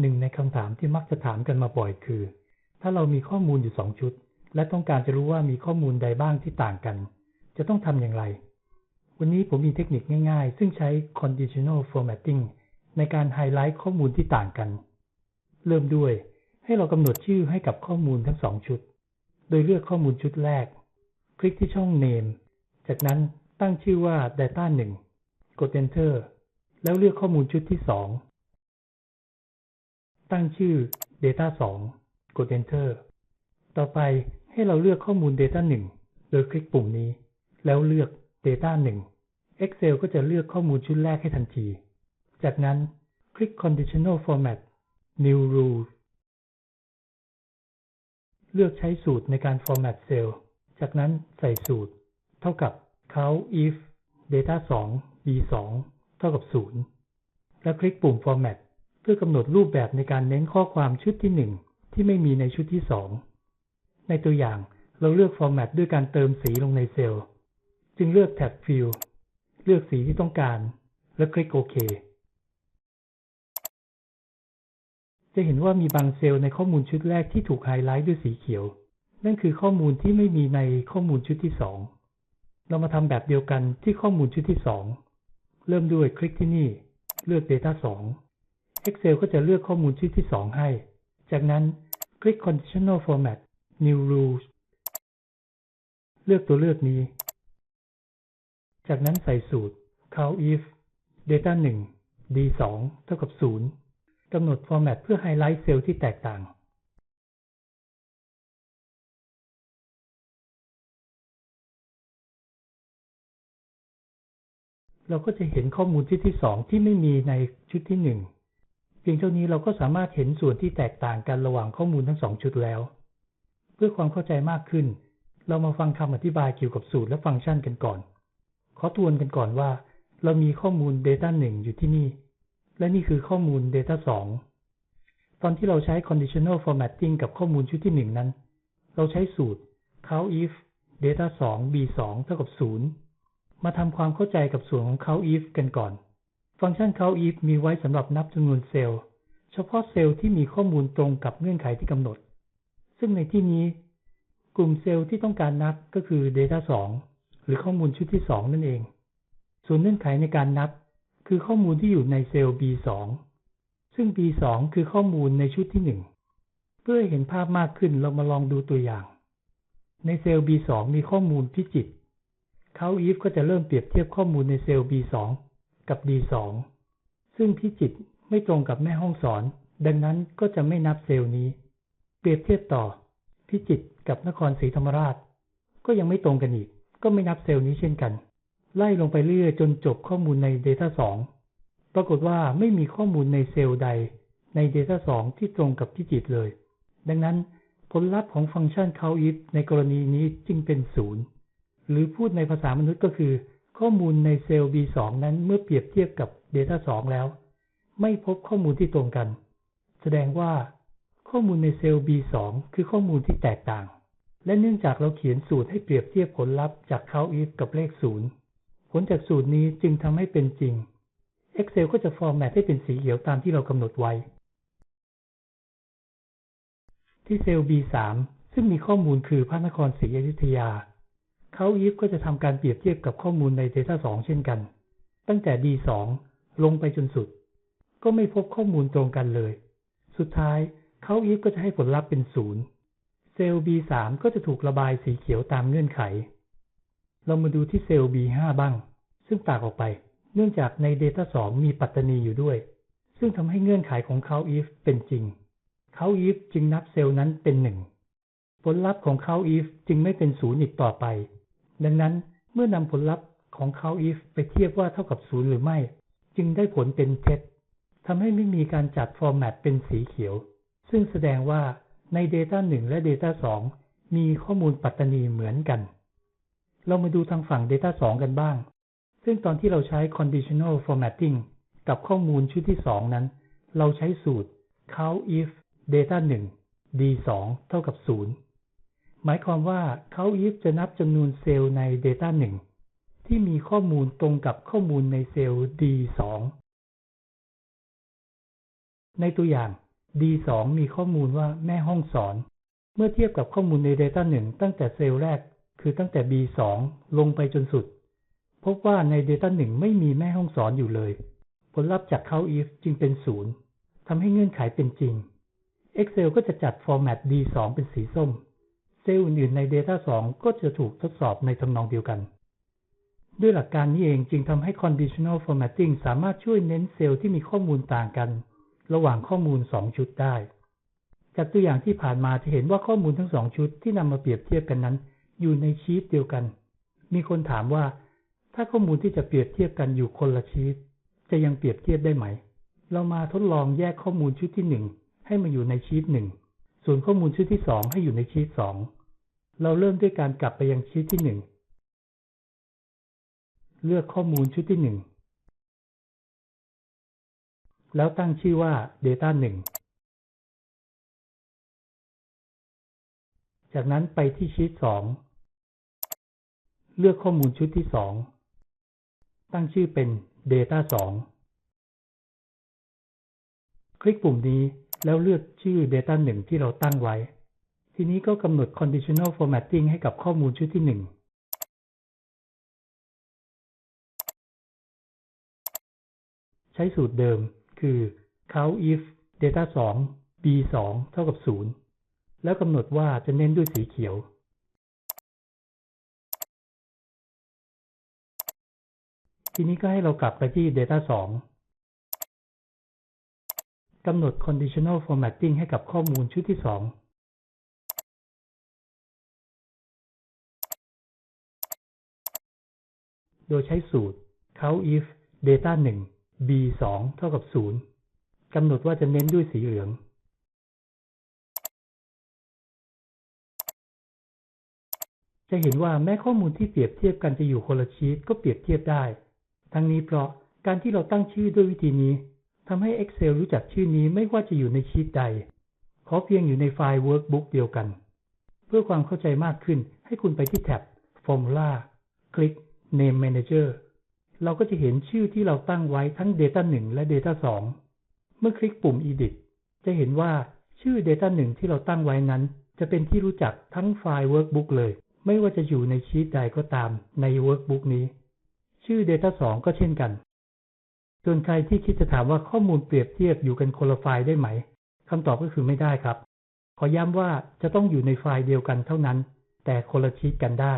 หนึ่งในคำถามที่มักจะถามกันมาบ่อยคือ ถ้าเรามีข้อมูลอยู่สองชุด และต้องการจะรู้ว่ามีข้อมูลใดบ้างที่ต่างกัน จะต้องทำอย่างไร วันนี้ผมมีเทคนิคง่ายๆ ซึ่งใช้ conditional formatting ในการไฮไลท์ข้อมูลที่ต่างกัน เริ่มด้วย ให้เรากำหนดชื่อให้กับข้อมูลทั้งสองชุด โดยเลือกข้อมูลชุดแรก คลิกที่ช่อง name จากนั้นตั้งชื่อว่า data 1 กด enter แล้วเลือกข้อมูลชุดที่ 2 ตั้งชื่อ data 2 กด enter ต่อไปให้เราเลือกข้อมูล data 1 โดยคลิกปุ่มนี้ แล้วเลือก data 1 Excel ก็จะเลือกข้อมูลชุดแรกให้ทันที จากนั้นคลิก conditional format new rule เลือกใช้สูตรในการ format cell จากนั้นใส่สูตร เท่ากับ count if data 2 b 2เท่ากับ 0 และคลิกปุ่ม format เพื่อกำหนดรูปแบบในการเน้นข้อความชุดที่ 1 ที่ไม่มีในชุดที่ 2 ในตัวอย่างเราเลือก format ด้วยการเติมสีลงในเซลล์ จึงเลือกแท็บ fill เลือกสีที่ต้องการ และคลิกโอเคจะเห็นว่ามีบางเซลล์ในข้อมูลชุดแรกที่ถูกไฮไลท์ด้วยสีเขียว นั่นคือข้อมูลที่ไม่มีในข้อมูลชุดที่ 2 เรามาทำแบบเดียวกันที่ข้อมูลชุดที่ 2 เริ่มด้วยคลิกที่นี่ เลือก Data 2 Excel ก็จะเลือกข้อมูลชุดที่ 2 ให้ จากนั้นคลิก Conditional Format New Rules เลือกตัวเลือกนี้ จากนั้นใส่สูตร count if data 1 d 2เท่ากับ 0กำหนด format เพื่อไฮไลท์เซลล์ที่แตกต่าง เราก็จะเห็นข้อมูลชุดที่ 2 ที่ไม่มีในชุดที่ 1 เพียงเท่านี้เราก็สามารถเห็นส่วนที่แตกต่างกันระหว่างข้อมูลทั้งสองชุดแล้ว เพื่อความเข้าใจมากขึ้น เรามาฟังคำอธิบายเกี่ยวกับสูตรและฟังก์ชันกันก่อน ขอทวนกันก่อนว่า เรามีข้อมูล Data 1 อยู่ที่นี่ และนี่คือข้อมูล Data 2 ตอนที่เราใช้ conditional formatting กับข้อมูลชุดที่ 1 นั้น เราใช้สูตร count if data 2 b 2เท่ากับ 0 มาทำความเข้าใจกับส่วนของ count if กันก่อน ฟังก์ชัน count if มีไว้สำหรับนับจำนวนเซลล์ เฉพาะเซลล์ที่มีข้อมูลตรงกับเงื่อนไขที่กำหนด ซึ่งในที่นี้ กลุ่มเซลล์ที่ต้องการนับก็คือ data 2 หรือข้อมูลชุดที่ 2 นั่นเอง ส่วนเงื่อนไขในการนับ คือข้อมูลที่อยู่ในเซลล์ B2 ซึ่ง B2 คือข้อมูลในชุดที่ 1 เพื่อเห็นภาพมากขึ้นเรามาลองดูตัวอย่าง ในเซลล์ B2 มีข้อมูลพิจิต count if ก็จะเริ่มเปรียบเทียบข้อมูลในเซลล์ B2 กับ D2 ซึ่งพิจิตไม่ตรงกับแม่ห้องสอน ดังนั้นก็จะไม่นับเซลล์นี้ เปรียบเทียบต่อ พิจิตกับนครศรีธรรมราช ก็ยังไม่ตรงกันอีก ก็ไม่นับเซลล์นี้เช่นกัน ไล่ลงไปเรื่อยจนจบข้อมูลใน Data 2 ปรากฏว่าไม่มีข้อมูลในเซลล์ใดใน Data 2 ที่ตรงกับพิจิตเลย ดังนั้นผลลัพธ์ของฟังก์ชัน count if ในกรณีนี้จึงเป็นศูนย์หรือพูดในภาษามนุษย์ก็คือ ข้อมูลในเซลล์ B2 นั้นเมื่อเปรียบเทียบกับ Data 2 แล้ว ไม่พบข้อมูลที่ตรงกัน แสดงว่า ข้อมูลในเซลล์ B2 คือข้อมูลที่แตกต่าง และเนื่องจากเราเขียนสูตรให้เปรียบเทียบผลลัพธ์จาก count if กับเลข 0 ผลจากสูตรนี้จึงทำให้เป็นจริง Excel ก็จะฟอร์แมตให้เป็นสีเขียวตามที่เรากำหนดไว้ ที่เซลล์ B3 ซึ่งมีข้อมูลคือพระนครศรีอยุธยา เขาอีฟก็จะทำการเปรียบเทียบกับข้อมูลใน Data 2 เช่นกัน ตั้งแต่ D2 ลงไปจนสุด ก็ไม่พบข้อมูลตรงกันเลย สุดท้ายเขาอีฟก็จะให้ผลลัพธ์เป็นศูนย์เซลล์ B3 ก็จะถูกระบายสีเขียวตามเงื่อนไข เรามาดูที่เซลล์ B5 บ้าง ซึ่งต่างออกไป เนื่องจากใน Data 2 มีปัตตานีอยู่ด้วย ซึ่งทำให้เงื่อนไขของ count if เป็นจริง count if จึงนับเซลล์นั้นเป็นหนึ่งผลลัพธ์ของ count if จึงไม่เป็นศูนย์อีกต่อไป ดังนั้นเมื่อนำผลลัพธ์ของ count if ไปเทียบว่าเท่ากับศูนย์หรือไม่ จึงได้ผลเป็นเท็จทำให้ไม่มีการจัดฟอร์แมตเป็นสีเขียว ซึ่งแสดงว่าใน Data 1 และ Data 2 มีข้อมูลปัตตานีเหมือนกัน เรามาดูทางฝั่ง Data 2 กันบ้าง ซึ่งตอนที่เราใช้ conditional formatting กับข้อมูลชุดที่ 2 นั้น เราใช้สูตร count if data 1 d 2เท่ากับ 0 หมายความว่า count if จะนับจำนวนเซลล์ใน data 1 ที่มีข้อมูลตรงกับข้อมูลในเซลล์ d 2 ในตัวอย่าง D2 มีข้อมูลว่าแม่ห้องสอน เมื่อเทียบกับข้อมูลใน Data 1 ตั้งแต่เซลล์แรก คือตั้งแต่ B2 ลงไปจนสุด พบว่าใน Data 1 ไม่มีแม่ห้องสอนอยู่เลย ผลลัพธ์จาก count if จึงเป็นศูนย์ทำให้เงื่อนไขเป็นจริง Excel ก็จะจัด format D2 เป็นสีส้ม เซลล์อื่นๆใน Data 2 ก็จะถูกทดสอบในทำนองเดียวกัน ด้วยหลักการนี้เองจึงทำให้ conditional formatting สามารถช่วยเน้นเซลล์ที่มีข้อมูลต่างกัน ระหว่างข้อมูล 2 ชุดได้ จากตัวอย่างที่ผ่านมาจะเห็นว่าข้อมูลทั้งสองชุดที่นำมาเปรียบเทียบกันนั้น อยู่ในชีตเดียวกัน มีคนถามว่า ถ้าข้อมูลที่จะเปรียบเทียบกันอยู่คนละชีตจะยังเปรียบเทียบได้ไหม เรามาทดลองแยกข้อมูลชุดที่หนึ่งให้มาอยู่ในชีตหนึ่ง ส่วนข้อมูลชุดที่สองให้อยู่ในชีตสองเราเริ่มด้วยการกลับไปยังชีตที่หนึ่งเลือกข้อมูลชุดที่หนึ่งแล้วตั้งชื่อว่า Data 1 จากนั้นไปที่ชีต2 เลือกข้อมูลชุดที่ 2 ตั้งชื่อเป็น Data 2 คลิกปุ่มนี้ แล้วเลือกชื่อ Data 1 ที่เราตั้งไว้ ทีนี้ก็กำหนด conditional formatting ให้กับข้อมูลชุดที่ 1ใช้สูตรเดิมคือ count if data 2 b 2เท่ากับ 0 แล้วกำหนดว่าจะเน้นด้วยสีเขียว ทีนี้ก็ให้เรากลับไปที่ data 2 กำหนด conditional formatting ให้กับข้อมูลชุดที่ 2โดยใช้สูตร count if data 1 b 2เท่ากับ 0 กำหนดว่าจะเน้นด้วยสีเหลือง จะเห็นว่าแม้ข้อมูลที่เปรียบเทียบกันจะอยู่คนละชีตก็เปรียบเทียบได้ ทั้งนี้เพราะการที่เราตั้งชื่อด้วยวิธีนี้ ทำให้ Excel รู้จักชื่อนี้ไม่ว่าจะอยู่ในชีตใด ขอเพียงอยู่ในไฟล์ Workbook เดียวกัน เพื่อความเข้าใจมากขึ้นให้คุณไปที่แท็บ Formula คลิก Name Manager เราก็จะเห็นชื่อที่เราตั้งไว้ทั้ง Data 1 และ Data 2 เมื่อคลิกปุ่ม Edit จะเห็นว่าชื่อ Data 1 ที่เราตั้งไว้นั้น จะเป็นที่รู้จักทั้งไฟล์ Workbook เลย ไม่ว่าจะอยู่ในชีตใดก็ตามใน Workbook นี้ ชื่อ Data 2 ก็เช่นกัน ส่วนใครที่คิดจะถามว่าข้อมูลเปรียบเทียบอยู่กันคนละไฟล์ได้ไหมคำตอบก็คือไม่ได้ครับ ขอย้ำว่าจะต้องอยู่ในไฟล์เดียวกันเท่านั้น แต่คนละชีตกันได้